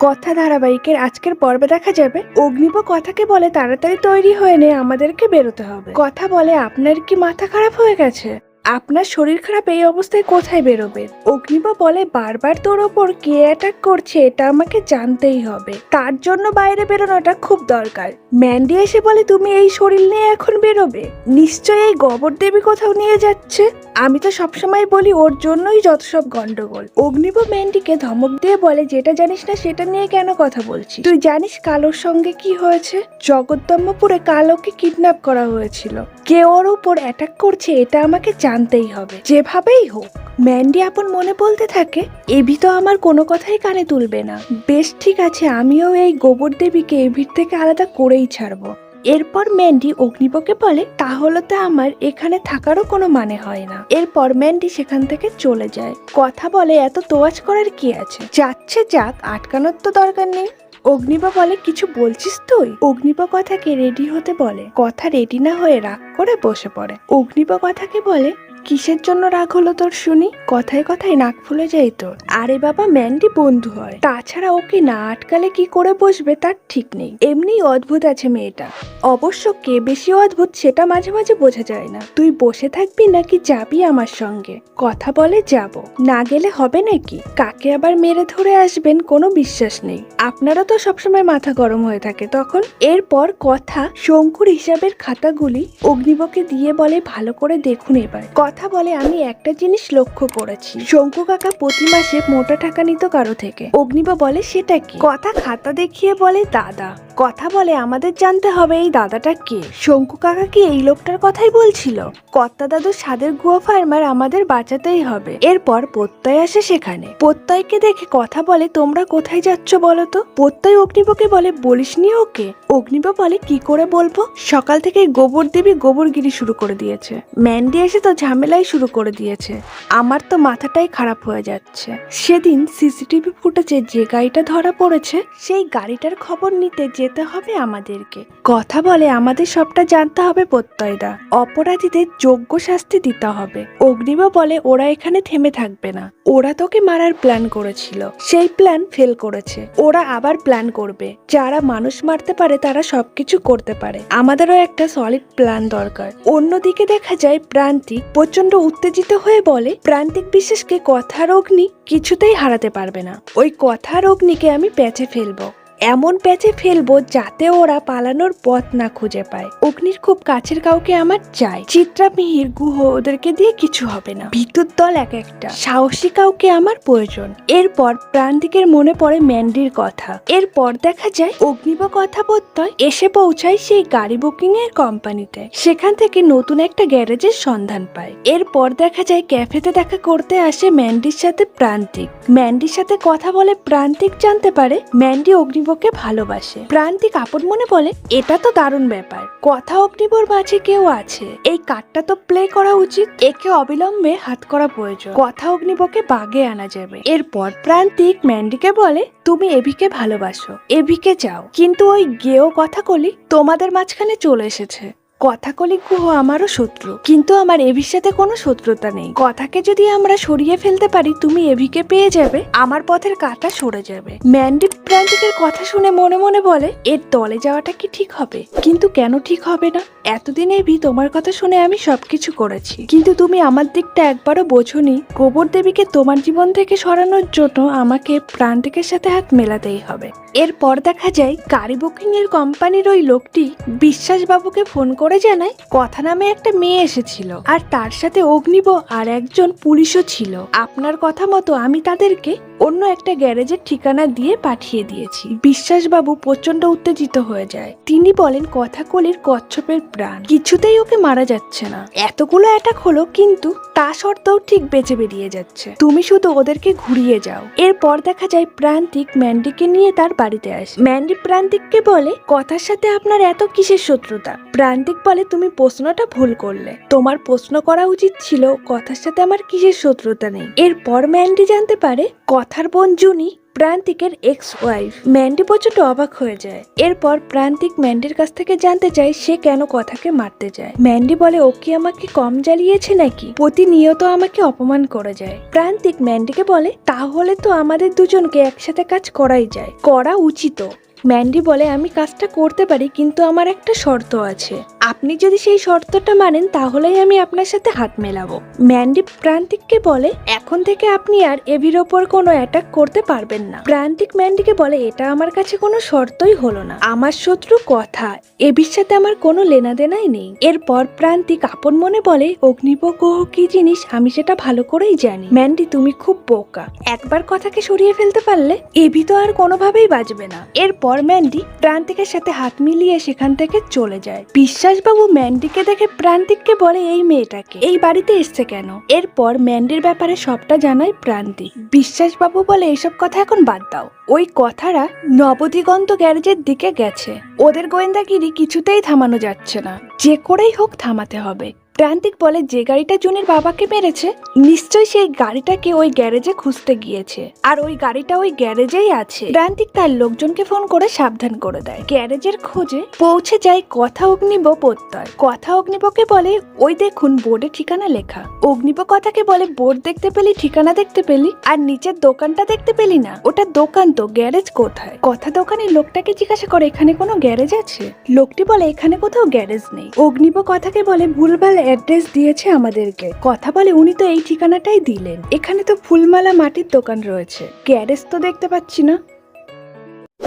কথা ধারাবাহিকের আজকের পর্বে দেখা যাবে। অগ্নিব কথাকে বলে তাড়াতাড়ি তৈরি হয়ে নে, আমাদেরকে বেরোতে হবে। কথা বলে আপনার কি মাথা খারাপ হয়ে গেছে? আপনার শরীর খারাপ এই অবস্থায় কোথায় বেরোবেন অগ্নিবা বলে, বারবার তোর ওপর কে অ্যাটাক করছে এটা আমাকে জানতেই হবে। তার জন্য বাইরে বেরোনোটা খুব দরকার। ম্যান্ডি এসে বলে, তুমি এই শরীর নিয়ে এখন বেরোবে? নিশ্চয়ই এই গবর দেবী কোথাও নিয়ে যাচ্ছে? আমি তো সবসময় বলি, ওর জন্যই যত সব গন্ডগোল। অগ্নিব ম্যান্ডিকে ধমক দিয়ে বলে, যেটা জানিস না, সেটা নিয়ে কেন কথা বলছি তুই জানিস কালোর সঙ্গে কি হয়েছে? জগদ্দম্বপুরে কালোকে কিডন্যাপ করা হয়েছিল। কে ওর উপর অ্যাটাক করছে এটা আমাকে জানতেই হবে। যেভাবেই হোক, ম্যান্ডি আপন মনে বলতে থাকে এভি তো আমার কোনো কথাই কানে তুলবে না। বেশ ঠিক আছে, আমিও এই গোবর দেবীকে এভির থেকে আলাদা করেই ছাড়বো। এরপর ম্যান্ডি অগ্নিপকে বলে, তাহলে তো আমার এখানে থাকারও কোনো মানে হয় না। এরপর ম্যান্ডি সেখান থেকে চলে যায়। কথা বলে, এত তোয়াজ করার কি আছে? যাচ্ছে যাক, আটকানোর তো দরকার নেই। অগ্নিবা বলে, কিছু বলছিস তুই? অগ্নিবা কথাকে রেডি হতে বলে, কথা রেডি না হয়ে রাগ করে বসে পড়ে। অগ্নিবা কথাকে বলে কিসের জন্য রাগ হলো তোর, শুনি? কথায় কথায় নাক ফুলে যাই তোর। আরে বাবা, ম্যান্ডি বন্ধু হয়। তাছাড়া ওকে না আটকালে কি করে বসবে তার ঠিক নেই। এমনি অদ্ভুত আছে মেয়েটা। অবশ্য কে বেশি অদ্ভুত সেটা মাঝে মাঝে বোঝা যায় না। তুই বসে থাকবি নাকি যাবি আমার সঙ্গে? কথা বলে যাব। না গেলে হবে নাকি? কাকে আবার মেরে ধরে আসবেন কোনো বিশ্বাস নেই। আপনারা তো সবসময় মাথা গরম হয়ে থাকে তখন। এরপর কথা শঙ্কুর হিসাবের খাতাগুলি অগ্নিবকে দিয়ে বলে ভালো করে দেখুন এবার। কথা বলে আমি একটা জিনিস লক্ষ্য করেছি। শঙ্কু কাকা প্রতি মাসে মোটা টাকা নিত কারও থেকে। অগ্নিবা বলে, সেটা কি? কথা খাতা দেখিয়ে বলে, দাদা। কথা বলে আমাদের জানতে হবে এই দাদাটা কে? শঙ্কু কাকা কি এই লোকটার কথাই বলছিল? কর্তা দাদু সাদের গুয়া ফার্মার আমাদের বাঁচাতেই হবে। এরপর প্রত্যয় আসে সেখানে। প্রত্যয়কে দেখে কথা বলে, তোমরা কোথায় যাচ্ছ বলো তো? প্রত্যয় অগ্নিবকে বলে বলিসনি ওকে? অগ্নিব বলে, কি করে বলব? সকাল থেকে গোবর দেবী গোবরগিরি শুরু করে দিয়েছে। ম্যান্ডি এসে তো ঝামেলাই শুরু করে দিয়েছে। আমার তো মাথাটাই খারাপ হয়ে যাচ্ছে। সেদিন সিসিটিভি ফুটেজে যে গাড়িটা ধরা পড়েছে, সেই গাড়িটার খবর নিতে যেতে হবে আমাদেরকে। কথা বলে আমাদের সবটা জানতে হবে প্রত্যয়দা। অপরাধীদের যোগ্য শাস্তি দিতে হবে। অগ্নিবা বলে ওরা এখানে থেমে থাকবে না। ওরা তোকে মারার প্ল্যান করেছিল। সেই প্ল্যান ফেল করেছে। ওরা আবার প্ল্যান করবে। যারা মানুষ মারতে পারে, তারা সবকিছু করতে পারে। আমাদেরও একটা সলিড প্ল্যান দরকার। অন্যদিকে দেখা যায়, প্রান্তিক প্রচণ্ড উত্তেজিত হয়ে বলে, প্রান্তিক বিশ্বাসকে কথার অগ্নি কিছুতেই হারাতে পারবে না। ওই কথার অগ্নিকে আমি প্যাচে ফেলব। এমন প্যাচে ফেলব যাতে ওরা পালানোর পথ না খুঁজে পায়। অগ্নির খুব কাছের কাউকে আমার চাই। চিত্রা মিহির গুহ ওদেরকে দিয়ে কিছু হবে না। বিদ্যুৎ দল এক একটা। সাহসী কাউকে আমার প্রয়োজন। এরপর প্রান্তিকের মনে পড়ে ম্যান্ডির কথা। এরপর দেখা যায় অগ্নিব কথা প্রত্যয় এসে পৌঁছায় সেই গাড়ি বুকিং এর কোম্পানিতে। সেখান থেকে নতুন একটা গ্যারেজের সন্ধান পায়। এরপর দেখা যায় ক্যাফেতে দেখা করতে আসে ম্যান্ডির সাথে প্রান্তিক। ম্যান্ডির সাথে কথা বলে প্রান্তিক জানতে পারে ম্যান্ডি অগ্নিবকে ভালোবাসে। প্রান্তিক আপন মনে বলে, এটা তো দারুণ ব্যাপার। কথা অগ্নিবর মাঝে কেউ আছে। এই কার্ডটা তো প্লে করা উচিত। একে অবিলম্বে হাত করা প্রয়োজন। কথা অগ্নিবকে বাগে আনা যাবে। এরপর প্রান্তিক ম্যান্ডিকে বলে, তুমি এভিকে ভালোবাসো। এভিকে চাও। কিন্তু ওই গেও কথা কলি তোমাদের মাঝখানে চলে এসেছে। কথাকলি গুহ আমারও শত্রু। কিন্তু আমার এভির সাথে কোনো শত্রুতা নেই। কথাকে যদি আমরা সরিয়ে ফেলতে পারি, তুমি এভিকে পেয়ে যাবে, আমার পথের কাটা সরে যাবে। ম্যান্ডি প্রান্তিকের কথা শুনে মনে মনে বলে, এর দলে যাওয়াটা কি ঠিক হবে? কিন্তু কেন ঠিক হবে না? এতদিন এভি, তোমার কথা শুনে আমি সবকিছু করেছি। কিন্তু তুমি আমার দিকটা একবারও বোঝনি। গোবর দেবীকে তোমার জীবন থেকে সরানোর জন্য আমাকে প্রান্তিকের সাথে হাত মেলাতেই হবে। এরপর দেখা যায় গাড়ি বুকিং এর কোম্পানির ওই লোকটি বিশ্বাস বাবুকে ফোন করে জানায়, কথা নামে একটা মেয়ে এসেছিল আর তার সাথে অগ্নিব আর একজন পুলিশও ছিল। আপনার কথা মতো আমি তাদেরকে অন্য একটা গ্যারেজের ঠিকানা দিয়ে পাঠিয়ে দিয়েছি। বিশ্বাসবাবু প্রচণ্ড উত্তেজিত হয়ে যায়। তিনি বলেন, কথাকলির কচ্ছপের প্রাণ। কিছুতেই ওকে মারা যাচ্ছে না। এতগুলো অ্যাটাক হলো, কিন্তু তা সত্ত্বেও ঠিক বেঁচে বেরিয়ে যাচ্ছে। তুমি শুধু ওদেরকে ঘুরিয়ে যাও। এরপর দেখা যায়, প্রান্তিক ম্যান্ডিকে নিয়ে তার বাড়িতে আসে। ম্যান্ডি প্রান্তিককে বলে, কথার সাথে আপনার এত কিসের শত্রুতা? প্রান্তিক বলে, তুমি প্রশ্নটা ভুল করলে। তোমার প্রশ্ন করা উচিত ছিল, কথার সাথে আমার কিসের শত্রুতা নেই। এরপর ম্যান্ডি জানতে পারে কথার বোন জুনি প্রান্তিকের এক্স ওয়াইফ ম্যান্ডি প্রচণ্ড অবাক হয়ে যায়। এরপর প্রান্তিক ম্যান্ডির কাছ থেকে জানতে চায় সে কেন কথাকে মারতে যায়। ম্যান্ডি বলে, ও কি আমাকে কম জ্বালিয়েছে নাকি? প্রতিনিয়ত আমাকে অপমান করে যায়। প্রান্তিক ম্যান্ডিকে বলে, তাহলে তো আমাদের দুজনকে একসাথে কাজ করাই যায়। করা উচিত। ম্যান্ডি বলে, আমি কাজটা করতে পারি, কিন্তু আমার একটা শর্ত আছে। আপনি যদি সেই শর্তটা মানেন, তাহলেই আমি আপনার সাথে হাত মেলাবো। ম্যান্ডি প্রান্তিককে বলে, এখন থেকে আপনি আর এভির ওপর কোনো অ্যাটাক করতে পারবেন না। প্রান্তিক ম্যান্ডিকে বলে, এটা আমার কাছে কোনো শর্তই হলো না। আমার শত্রু কথা। এবির সাথে আমার কোনো লেনাদেনাই নেই। এরপর প্রান্তিক আপন মনে বলে অগ্নিপগ্রহ কি জিনিস? আমি সেটা ভালো করেই জানি। ম্যান্ডি, তুমি খুব বোকা। একবার কথাকে সরিয়ে ফেলতে পারলে এভি তো আর কোনোভাবেই বাজবে না। এরপর ম্যান্ডি প্রান্তিকের সাথে হাত মিলিয়ে সেখান থেকে চলে যায়। বিশ্বাসবাবু ম্যান্ডিকে দেখে প্রান্তিককে বলে, এই মেয়েটাকে, এই বাড়িতে এসছে কেন? এরপর ম্যান্ডির ব্যাপারে সবটা জানায় প্রান্তিক। বিশ্বাসবাবু বলে এইসব কথা এখন বাদ দাও। ওই কথাটা নবদিগন্ত গ্যারেজের দিকে গেছে। ওদের গোয়েন্দাগিরি কিছুতেই থামানো যাচ্ছে না। যে করেই হোক থামাতে হবে। প্রান্তিক বলে যে গাড়িটা জুনির বাবাকে মেরেছে নিশ্চয়ই সেই গাড়িটাকে ওই গ্যারেজে খুঁজতে গিয়েছে। আর ওই গাড়িটা ওই গ্যারেজেই আছে। প্রান্তিক তার লোকজনকে ফোন করে সাবধান করে দেয়। গ্যারেজের খোঁজে পৌঁছে যায় কথা অগ্নিব প্রত্যয়। কথা অগ্নিবকে বলে, ওই দেখুন, বোর্ডে ঠিকানা লেখা। অগ্নিব কথাকে বলে, বোর্ড দেখতে পেলি, ঠিকানা দেখতে পেলি, আর নিচের দোকানটা দেখতে পেলি না। ওটা দোকান তো, গ্যারেজ কোথায়? কথা দোকানের লোকটাকে জিজ্ঞাসা করে, এখানে কোনো গ্যারেজ আছে? লোকটি বলে, এখানে কোথাও গ্যারেজ নেই। অগ্নিব কথাকে বলে, ভুলভাল অ্যাড্রেস দিয়েছে আমাদেরকে। কথা বলে উনি তো এই ঠিকানাটাই দিলেন। এখানে তো ফুলমালা মাটির দোকান রয়েছে। গ্যারেজ তো দেখতে পাচ্ছি না।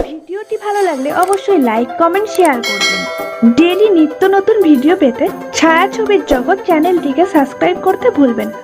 ভিডিওটি ভালো লাগলে অবশ্যই লাইক কমেন্ট শেয়ার করবেন। ডেলি নিত্য নতুন ভিডিও পেতে ছায়াছবির জগৎ চ্যানেলটিকে সাবস্ক্রাইব করতে ভুলবেন না।